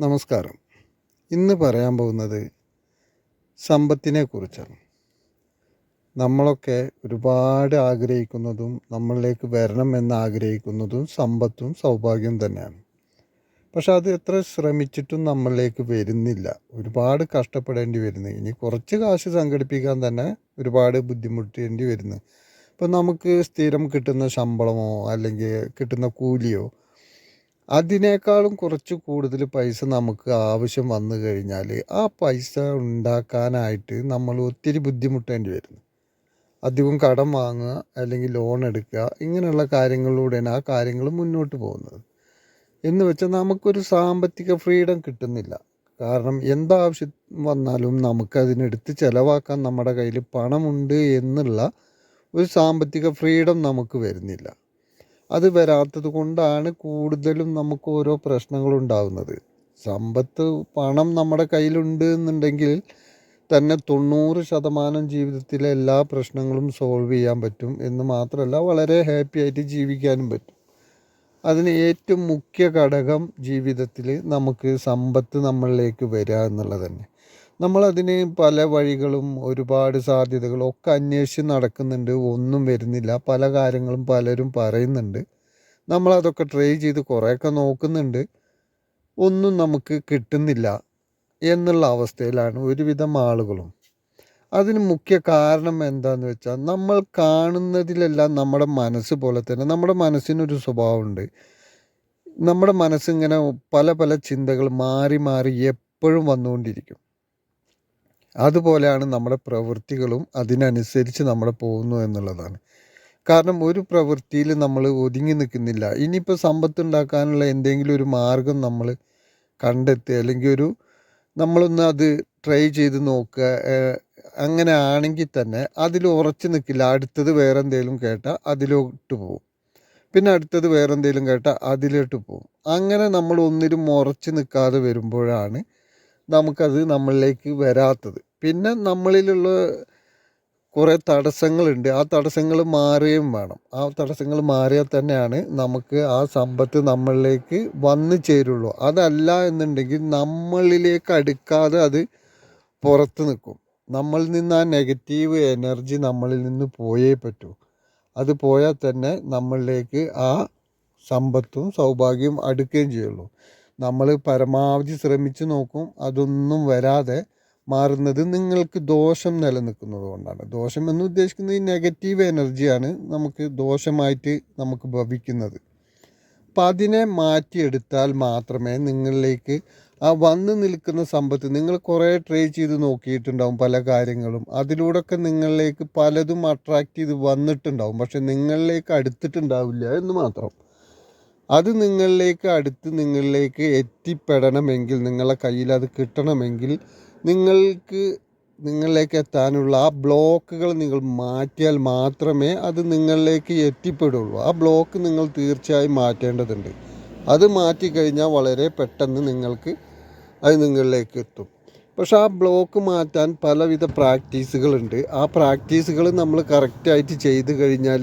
നമസ്കാരം. ഇന്ന് പറയാൻ പോകുന്നത് സമ്പത്തിനെ കുറിച്ചാണ്. നമ്മളൊക്കെ ഒരുപാട് ആഗ്രഹിക്കുന്നതും നമ്മളിലേക്ക് വരണം എന്ന് ആഗ്രഹിക്കുന്നതും സമ്പത്തും സൗഭാഗ്യം തന്നെയാണ്. പക്ഷെ അത് എത്ര ശ്രമിച്ചിട്ടും നമ്മളിലേക്ക് വരുന്നില്ല. ഒരുപാട് കഷ്ടപ്പെടേണ്ടി വരുന്നു. ഇനി കുറച്ച് കാശ് സംഘടിപ്പിക്കാൻ തന്നെ ഒരുപാട് ബുദ്ധിമുട്ടേണ്ടി വരുന്നു. ഇപ്പം നമുക്ക് സ്ഥിരം കിട്ടുന്ന ശമ്പളമോ അല്ലെങ്കിൽ കിട്ടുന്ന കൂലിയോ അതിനേക്കാളും കുറച്ച് കൂടുതൽ പൈസ നമുക്ക് ആവശ്യം വന്നു കഴിഞ്ഞാൽ ആ പൈസ ഉണ്ടാക്കാനായിട്ട് നമ്മൾ ഒത്തിരി ബുദ്ധിമുട്ടേണ്ടി വരുന്നു. അധികം കടം വാങ്ങുക അല്ലെങ്കിൽ ലോൺ എടുക്കുക ഇങ്ങനെയുള്ള കാര്യങ്ങളിലൂടെയാണ് ആ കാര്യങ്ങൾ മുന്നോട്ട് പോകുന്നത്. എന്ന് വെച്ചാൽ നമുക്കൊരു സാമ്പത്തിക ഫ്രീഡം കിട്ടുന്നില്ല. കാരണം എന്താവശ്യം വന്നാലും നമുക്കതിനെടുത്ത് ചിലവാക്കാൻ നമ്മുടെ കയ്യിൽ പണമുണ്ട് എന്നുള്ള ഒരു സാമ്പത്തിക ഫ്രീഡം നമുക്ക് വരുന്നില്ല. അത് വരാത്തത് കൊണ്ടാണ് കൂടുതലും നമുക്ക് ഓരോ പ്രശ്നങ്ങളുണ്ടാകുന്നത് സമ്പത്ത് പണം നമ്മുടെ കയ്യിലുണ്ട് എന്നുണ്ടെങ്കിൽ തന്നെ തൊണ്ണൂറ് ശതമാനം ജീവിതത്തിലെ എല്ലാ പ്രശ്നങ്ങളും സോൾവ് ചെയ്യാൻ പറ്റും എന്ന് മാത്രമല്ല വളരെ ഹാപ്പി ആയിട്ട് ജീവിക്കാനും പറ്റും. അതിന് ഏറ്റവും മുഖ്യ ഘടകം ജീവിതത്തിൽ നമുക്ക് സമ്പത്ത് നമ്മളിലേക്ക് വരിക എന്നുള്ളത് തന്നെ. നമ്മളതിന് പല വഴികളും ഒരുപാട് സാധ്യതകളും ഒക്കെ അന്വേഷിച്ച് നടക്കുന്നുണ്ട്. ഒന്നും വരുന്നില്ല. പല കാര്യങ്ങളും പലരും പറയുന്നുണ്ട്. നമ്മളതൊക്കെ ട്രൈ ചെയ്ത് കുറേയൊക്കെ നോക്കുന്നുണ്ട്. ഒന്നും നമുക്ക് കിട്ടുന്നില്ല എന്നുള്ള അവസ്ഥയിലാണ് ഒരുവിധം ആളുകളും. അതിന് മുഖ്യ കാരണം എന്താണെന്ന് വെച്ചാൽ നമ്മൾ കാണുന്നതിലെല്ലാം നമ്മുടെ മനസ്സ് പോലെ തന്നെ നമ്മുടെ മനസ്സിനൊരു സ്വഭാവമുണ്ട്. നമ്മുടെ മനസ്സിങ്ങനെ പല പല ചിന്തകൾ മാറി മാറി എപ്പോഴും വന്നുകൊണ്ടിരിക്കും. അതുപോലെയാണ് നമ്മുടെ പ്രവൃത്തികളും അതിനനുസരിച്ച് നമ്മൾ പോകുന്നു എന്നുള്ളതാണ്. കാരണം ഒരു പ്രവൃത്തിയിൽ നമ്മൾ ഒതുങ്ങി നിൽക്കുന്നില്ല. ഇനിയിപ്പോൾ സമ്പത്ത് ഉണ്ടാക്കാനുള്ള എന്തെങ്കിലും ഒരു മാർഗം നമ്മൾ കണ്ടെത്തി അല്ലെങ്കിൽ ഒരു നമ്മളൊന്ന് അത് ട്രൈ ചെയ്ത് നോക്കുക അങ്ങനെ ആണെങ്കിൽ തന്നെ അതിൽ ഉറച്ചു നിൽക്കില്ല. അടുത്തത് വേറെ എന്തെങ്കിലും കേട്ടാൽ അതിലോട്ട് പോകും. പിന്നെ അടുത്തത് വേറെ എന്തെങ്കിലും കേട്ടാൽ അതിലോട്ട് പോകും. അങ്ങനെ നമ്മൾ ഒന്നിലും ഉറച്ചു നിൽക്കാതെ വരുമ്പോഴാണ് നമുക്കത് നമ്മളിലേക്ക് വരാത്തത്. പിന്നെ നമ്മളിലുള്ള കുറേ തടസ്സങ്ങളുണ്ട്. ആ തടസ്സങ്ങൾ മാറുകയും വേണം. ആ തടസ്സങ്ങൾ മാറിയാൽ തന്നെയാണ് നമുക്ക് ആ സമ്പത്ത് നമ്മളിലേക്ക് വന്നു ചേരുള്ളൂ. അതല്ല എന്നുണ്ടെങ്കിൽ നമ്മളിലേക്ക് അടുക്കാതെ അത് പുറത്ത് നിൽക്കും. നമ്മളിൽ നിന്ന് ആ നെഗറ്റീവ് എനർജി നമ്മളിൽ നിന്ന് പോയേ പറ്റൂ. അത് പോയാൽ തന്നെ നമ്മളിലേക്ക് ആ സമ്പത്തും സൗഭാഗ്യവും അടുക്കുകയും ചെയ്യുള്ളൂ. നമ്മൾ പരമാവധി ശ്രമിച്ചു നോക്കും. അതൊന്നും വരാതെ മാറുന്നത് നിങ്ങൾക്ക് ദോഷം നിലനിൽക്കുന്നത് കൊണ്ടാണ്. ദോഷം എന്ന് ഉദ്ദേശിക്കുന്നത് ഈ നെഗറ്റീവ് എനർജിയാണ് നമുക്ക് ദോഷമായിട്ട് നമുക്ക് ഭവിക്കുന്നത്. അപ്പം അതിനെ മാറ്റിയെടുത്താൽ മാത്രമേ നിങ്ങളിലേക്ക് ആ വന്നു നിൽക്കുന്ന സമ്പത്ത് നിങ്ങൾ കുറേ ട്രൈ ചെയ്ത് നോക്കിയിട്ടുണ്ടാവും പല കാര്യങ്ങളും. അതിലൂടെയൊക്കെ നിങ്ങളിലേക്ക് പലതും അട്രാക്റ്റ് ചെയ്ത് വന്നിട്ടുണ്ടാവും. പക്ഷെ നിങ്ങളിലേക്ക് അടുത്തിട്ടുണ്ടാവില്ല എന്ന് മാത്രം. അത് നിങ്ങളിലേക്ക് അടുത്ത് നിങ്ങളിലേക്ക് എത്തിപ്പെടണമെങ്കിൽ നിങ്ങളെ കയ്യിൽ അത് കിട്ടണമെങ്കിൽ നിങ്ങൾക്ക് നിങ്ങളിലേക്ക് എത്താനുള്ള ആ ബ്ലോക്കുകൾ നിങ്ങൾ മാറ്റിയാൽ മാത്രമേ അത് നിങ്ങളിലേക്ക് എത്തിപ്പെടുള്ളൂ. ആ ബ്ലോക്ക് നിങ്ങൾ തീർച്ചയായും മാറ്റേണ്ടതുണ്ട്. അത് മാറ്റിക്കഴിഞ്ഞാൽ വളരെ പെട്ടെന്ന് നിങ്ങൾക്ക് അത് നിങ്ങളിലേക്ക് എത്തും. പക്ഷെ ആ ബ്ലോക്ക് മാറ്റാൻ പലവിധ പ്രാക്ടീസുകളുണ്ട് ആ പ്രാക്ടീസുകൾ നമ്മൾ കറക്റ്റായിട്ട് ചെയ്ത് കഴിഞ്ഞാൽ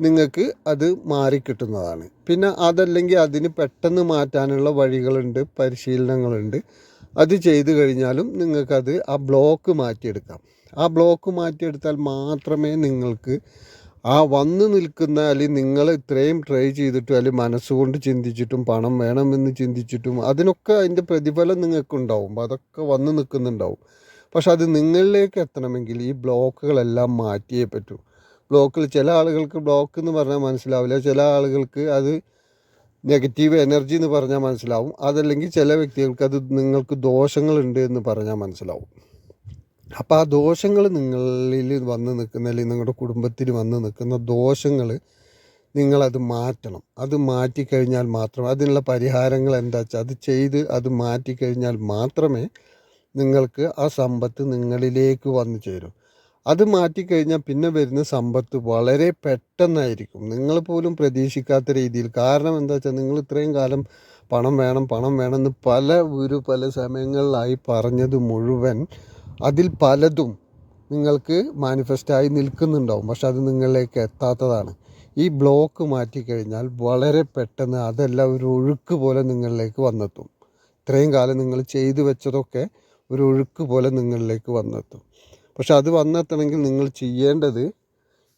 നിങ്ങൾക്ക് അത് മാറിക്കിട്ടുന്നതാണ്. പിന്നെ അതല്ലെങ്കിൽ അതിന് പെട്ടെന്ന് മാറ്റാനുള്ള വഴികളുണ്ട് പരിശീലനങ്ങളുണ്ട്. അത് ചെയ്തു കഴിഞ്ഞാലും നിങ്ങൾക്കത് ആ ബ്ലോക്ക് മാറ്റിയെടുക്കാം. ആ ബ്ലോക്ക് മാറ്റിയെടുത്താൽ മാത്രമേ നിങ്ങൾക്ക് ആ വന്നു നിൽക്കുന്ന അല്ലെങ്കിൽ നിങ്ങൾ ഇത്രയും ട്രൈ ചെയ്തിട്ടും അല്ലെങ്കിൽ മനസ്സുകൊണ്ട് ചിന്തിച്ചിട്ടും പണം വേണമെന്ന് ചിന്തിച്ചിട്ടും അതിനൊക്കെ അതിന്റെ പ്രതിഫലം നിങ്ങൾക്കുണ്ടാവും. അതൊക്കെ വന്നു നിൽക്കുന്നുണ്ടാവും. പക്ഷെ അത് നിങ്ങളിലേക്ക് എത്തണമെങ്കിൽ ഈ ബ്ലോക്കുകളെല്ലാം മാറ്റിയേ പറ്റൂ. ബ്ലോക്കിൽ ചില ആളുകൾക്ക് ബ്ലോക്ക് എന്ന് പറഞ്ഞാൽ മനസ്സിലാവില്ല. ചില ആളുകൾക്ക് അത് നെഗറ്റീവ് എനർജി എന്ന് പറഞ്ഞാൽ മനസ്സിലാവും. അതല്ലെങ്കിൽ ചില വ്യക്തികൾക്ക് അത് നിങ്ങൾക്ക് ദോഷങ്ങളുണ്ട് എന്ന് പറഞ്ഞാൽ മനസ്സിലാവും. അപ്പോൾ ആ ദോഷങ്ങൾ നിങ്ങളിൽ വന്ന് നിൽക്കുന്ന അല്ലെങ്കിൽ നിങ്ങളുടെ കുടുംബത്തിൽ വന്ന് നിൽക്കുന്ന ദോഷങ്ങൾ നിങ്ങളത് മാറ്റണം. അത് മാറ്റിക്കഴിഞ്ഞാൽ മാത്രം അതിനുള്ള പരിഹാരങ്ങൾ എന്താ വെച്ചാൽ അത് ചെയ്ത് അത് മാറ്റിക്കഴിഞ്ഞാൽ മാത്രമേ നിങ്ങൾക്ക് ആ സമ്പത്ത് നിങ്ങളിലേക്ക് വന്നു ചേരൂ. അത് മാറ്റിക്കഴിഞ്ഞാൽ പിന്നെ വരുന്ന സമ്പത്ത് വളരെ പെട്ടെന്നായിരിക്കും. നിങ്ങൾ പോലും പ്രതീക്ഷിക്കാത്ത രീതിയിൽ. കാരണം എന്താ വെച്ചാൽ നിങ്ങൾ ഇത്രയും കാലം പണം വേണം പണം വേണമെന്ന് പല ഒരു പല സമയങ്ങളിലായി പറഞ്ഞത് മുഴുവൻ അതിൽ പലതും നിങ്ങൾക്ക് മാനിഫെസ്റ്റായി നിൽക്കുന്നുണ്ടാവും. പക്ഷെ അത് നിങ്ങളിലേക്ക് എത്താത്തതാണ്. ഈ ബ്ലോക്ക് മാറ്റിക്കഴിഞ്ഞാൽ വളരെ പെട്ടെന്ന് അതെല്ലാം ഒരു ഒഴുക്ക് പോലെ നിങ്ങളിലേക്ക് വന്നെത്തും. ഇത്രയും കാലം നിങ്ങൾ ചെയ്തു വെച്ചതൊക്കെ ഒരു ഒഴുക്ക് പോലെ നിങ്ങളിലേക്ക് വന്നെത്തും. പക്ഷെ അത് വന്നെത്തണമെങ്കിൽ നിങ്ങൾ ചെയ്യേണ്ടത്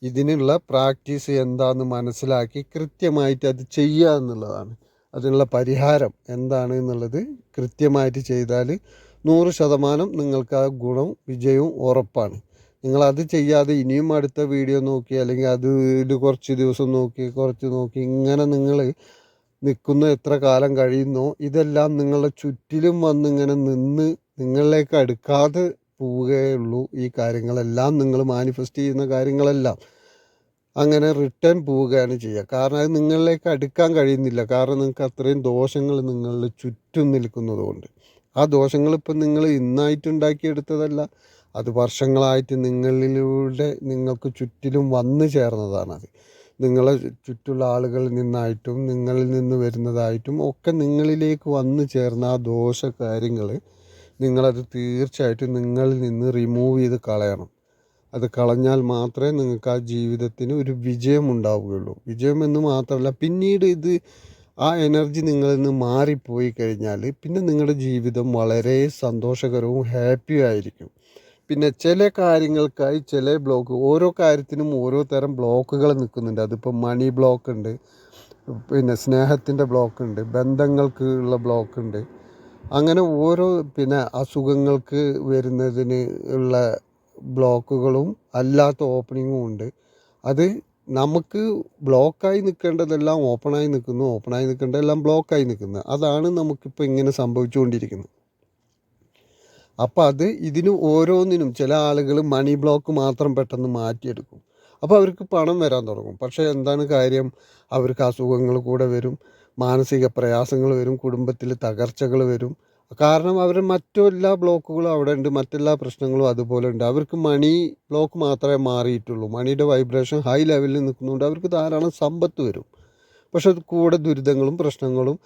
ഇതിനുള്ള പ്രാക്ടീസ് എന്താണെന്ന് മനസ്സിലാക്കി കൃത്യമായിട്ട് അത് ചെയ്യുക എന്നുള്ളതാണ്. അതിനുള്ള പരിഹാരം എന്താണ് എന്നുള്ളത് കൃത്യമായിട്ട് ചെയ്താൽ നൂറ് ശതമാനം നിങ്ങൾക്ക് ആ ഗുണവും വിജയവും ഉറപ്പാണ്. നിങ്ങളത് ചെയ്യാതെ ഇനിയും അടുത്ത വീഡിയോ നോക്കി അല്ലെങ്കിൽ അത് ഇത് കുറച്ച് ദിവസം നോക്കി കുറച്ച് നോക്കി ഇങ്ങനെ നിങ്ങൾ നിൽക്കുന്ന എത്ര കാലം കഴിയുന്നോ ഇതെല്ലാം നിങ്ങളുടെ ചുറ്റിലും വന്നിങ്ങനെ നിന്ന് നിങ്ങളിലേക്ക് അടുക്കാതെ പോവുകയുള്ളൂ. ഈ കാര്യങ്ങളെല്ലാം നിങ്ങൾ മാനിഫെസ്റ്റ് ചെയ്യുന്ന കാര്യങ്ങളെല്ലാം. അങ്ങനെ റിട്ടേൺ പോവുകയാണ് ചെയ്യുക. കാരണം അത് നിങ്ങളിലേക്ക് അടുക്കാൻ കഴിയുന്നില്ല. കാരണം നിങ്ങൾക്ക് അത്രയും ദോഷങ്ങൾ നിങ്ങളുടെ ചുറ്റും നിൽക്കുന്നതുകൊണ്ട്. ആ ദോഷങ്ങൾ ഇപ്പം നിങ്ങൾ ഇന്നായിട്ട് ഉണ്ടാക്കിയെടുത്തതല്ല. അത് വർഷങ്ങളായിട്ട് നിങ്ങളിലൂടെ നിങ്ങൾക്ക് ചുറ്റിലും വന്നു ചേർന്നതാണത്. നിങ്ങളെ ചുറ്റുള്ള ആളുകളിൽ നിന്നായിട്ടും നിങ്ങളിൽ നിന്ന് വരുന്നതായിട്ടും ഒക്കെ നിങ്ങളിലേക്ക് വന്നു ചേർന്ന ആ ദോഷ കാര്യങ്ങൾ നിങ്ങളത് തീർച്ചയായിട്ടും നിങ്ങളിൽ നിന്ന് റിമൂവ് ചെയ്ത് കളയണം. അത് കളഞ്ഞാൽ മാത്രമേ നിങ്ങൾക്ക് ആ ജീവിതത്തിന് ഒരു വിജയം ഉണ്ടാവുകയുള്ളൂ. വിജയം എന്ന് മാത്രമല്ല പിന്നീട് ഇത് ആ എനർജി നിങ്ങളിൽ നിന്ന് മാറിപ്പോയി കഴിഞ്ഞാൽ പിന്നെ നിങ്ങളുടെ ജീവിതം വളരെ സന്തോഷകരവും ഹാപ്പിയും ആയിരിക്കും. പിന്നെ ചില കാര്യങ്ങൾക്കായി ചില ബ്ലോക്ക് ഓരോ കാര്യത്തിനും ഓരോ തരം ബ്ലോക്കുകൾ നിൽക്കുന്നുണ്ട്. അതിപ്പോൾ മണി ബ്ലോക്ക് ഉണ്ട് പിന്നെ സ്നേഹത്തിന്റെ ബ്ലോക്ക് ഉണ്ട് ബന്ധങ്ങൾക്ക് ഉള്ള ബ്ലോക്ക് ഉണ്ട്. അങ്ങനെ ഓരോ പിന്നെ അസുഖങ്ങൾക്ക് വരുന്നതിന് ഉള്ള ബ്ലോക്കുകളും അല്ലാത്ത ഓപ്പണിങ്ങും ഉണ്ട്. അത് നമുക്ക് ബ്ലോക്കായി നിൽക്കേണ്ടതെല്ലാം ഓപ്പണായി നിൽക്കുന്നു ഓപ്പണായി നിൽക്കേണ്ടതെല്ലാം ബ്ലോക്കായി നിൽക്കുന്നു. അതാണ് നമുക്കിപ്പോൾ ഇങ്ങനെ സംഭവിച്ചുകൊണ്ടിരിക്കുന്നത്. അപ്പോൾ അത് ഇതിന് ഓരോന്നിനും ചില ആളുകൾ മണി ബ്ലോക്ക് മാത്രം പെട്ടെന്ന് മാറ്റിയെടുക്കും. അപ്പോൾ അവർക്ക് പണം വരാൻ തുടങ്ങും. പക്ഷേ എന്താണ് കാര്യം? അവർക്ക് അസുഖങ്ങൾ കൂടെ വരും. മാനസിക പ്രയാസങ്ങൾ വരും കുടുംബത്തിൽ തകർച്ചകൾ വരും. കാരണം അവർ മറ്റെല്ലാ ബ്ലോക്കുകളും അവിടെ ഉണ്ട് മറ്റെല്ലാ പ്രശ്നങ്ങളും അതുപോലെ ഉണ്ട്. അവർക്ക് മണി ബ്ലോക്ക് മാത്രമേ മാറിയിട്ടുള്ളൂ. മണിയുടെ വൈബ്രേഷൻ ഹൈ ലെവലിൽ നിൽക്കുന്നതുകൊണ്ട് അവർക്ക് ധാരാളം സമ്പത്ത് വരും. പക്ഷെ കൂടെ ദുരിതങ്ങളും പ്രശ്നങ്ങളും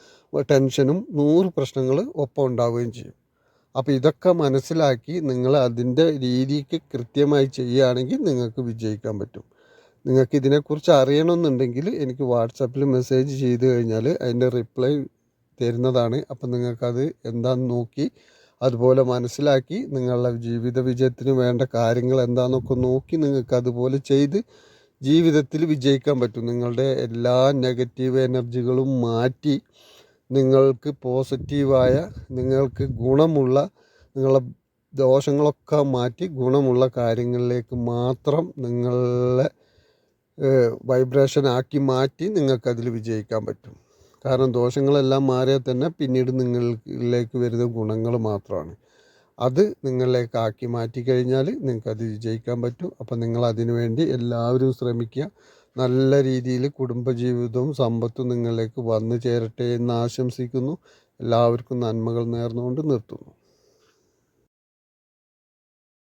ടെൻഷനും നൂറ് പ്രശ്നങ്ങൾ ഒപ്പം ഉണ്ടാവുകയും ചെയ്യും. അപ്പോൾ ഇതൊക്കെ മനസ്സിലാക്കി നിങ്ങൾ അതിന്റെ രീതിക്ക് കൃത്യമായി ചെയ്യുകയാണെങ്കിൽ നിങ്ങൾക്ക് വിജയിക്കാൻ പറ്റും. നിങ്ങൾക്ക് ഇതിനെക്കുറിച്ച് അറിയണമെന്നുണ്ടെങ്കിൽ എനിക്ക് വാട്സാപ്പിൽ മെസ്സേജ് ചെയ്ത് കഴിഞ്ഞാൽ അതിന്റെ റിപ്ലൈ തരുന്നതാണ്. അപ്പം നിങ്ങൾക്കത് എന്താണെന്ന് നോക്കി അതുപോലെ മനസ്സിലാക്കി നിങ്ങളുടെ ജീവിത വിജയത്തിന് വേണ്ട കാര്യങ്ങൾ എന്താണെന്നൊക്കെ നോക്കി നിങ്ങൾക്ക് അതുപോലെ ചെയ്ത് ജീവിതത്തിൽ വിജയിക്കാൻ പറ്റും. നിങ്ങളുടെ എല്ലാ നെഗറ്റീവ് എനർജികളും മാറ്റി നിങ്ങൾക്ക് പോസിറ്റീവായ നിങ്ങൾക്ക് ഗുണമുള്ള നിങ്ങളുടെ ദോഷങ്ങളൊക്കെ മാറ്റി ഗുണമുള്ള കാര്യങ്ങളിലേക്ക് മാത്രം നിങ്ങളെ വൈബ്രേഷൻ ആക്കി മാറ്റി നിങ്ങൾക്കതിൽ വിജയിക്കാൻ പറ്റും. കാരണം ദോഷങ്ങളെല്ലാം മാറിയാൽ തന്നെ പിന്നീട് നിങ്ങളിലേക്ക് വരുന്ന ഗുണങ്ങൾ മാത്രമാണ്. അത് നിങ്ങളിലേക്ക് ആക്കി മാറ്റി കഴിഞ്ഞാൽ നിങ്ങൾക്കത് വിജയിക്കാൻ പറ്റും. അപ്പം നിങ്ങൾ അതിനു വേണ്ടി എല്ലാവരും ശ്രമിക്കുക. നല്ല രീതിയിൽ കുടുംബജീവിതവും സമ്പത്തും നിങ്ങളിലേക്ക് വന്നു ചേരട്ടെ എന്ന് ആശംസിക്കുന്നു. എല്ലാവർക്കും നന്മകൾ നേർന്നുകൊണ്ട് നിർത്തുന്നു.